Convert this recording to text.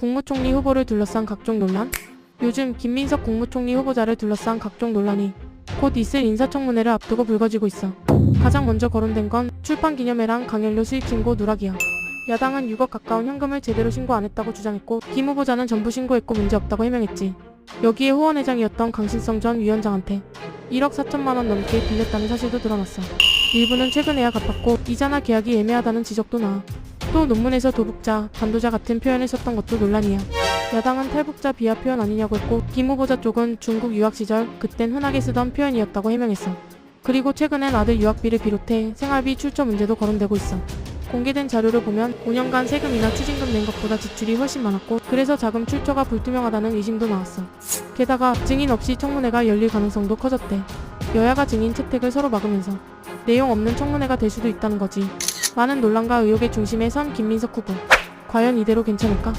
국무총리 후보를 둘러싼 각종 논란? 요즘 김민석 국무총리 후보자를 둘러싼 각종 논란이 곧 있을 인사청문회를 앞두고 불거지고 있어. 가장 먼저 거론된 건 출판 기념회랑 강연료 수입 신고 누락이야. 야당은 6억 가까운 현금을 제대로 신고 안 했다고 주장했고 김 후보자는 전부 신고했고 문제없다고 해명했지. 여기에 후원회장이었던 강신성 전 위원장한테 1억 4천만 원 넘게 빌렸다는 사실도 드러났어. 일부는 최근에야 갚았고 이자나 계약이 애매하다는 지적도 나와. 또 논문에서 도북자, 반도자 같은 표현을 썼던 것도 논란이야. 야당은 탈북자 비하 표현 아니냐고 했고 김 후보자 쪽은 중국 유학 시절 그땐 흔하게 쓰던 표현이었다고 해명했어. 그리고 최근엔 아들 유학비를 비롯해 생활비 출처 문제도 거론되고 있어. 공개된 자료를 보면 5년간 세금이나 추징금 낸 것보다 지출이 훨씬 많았고 그래서 자금 출처가 불투명하다는 의심도 나왔어. 게다가 증인 없이 청문회가 열릴 가능성도 커졌대. 여야가 증인 채택을 서로 막으면서 내용 없는 청문회가 될 수도 있다는 거지. 많은 논란과 의혹의 중심에 선 김민석 후보. 과연 이대로 괜찮을까?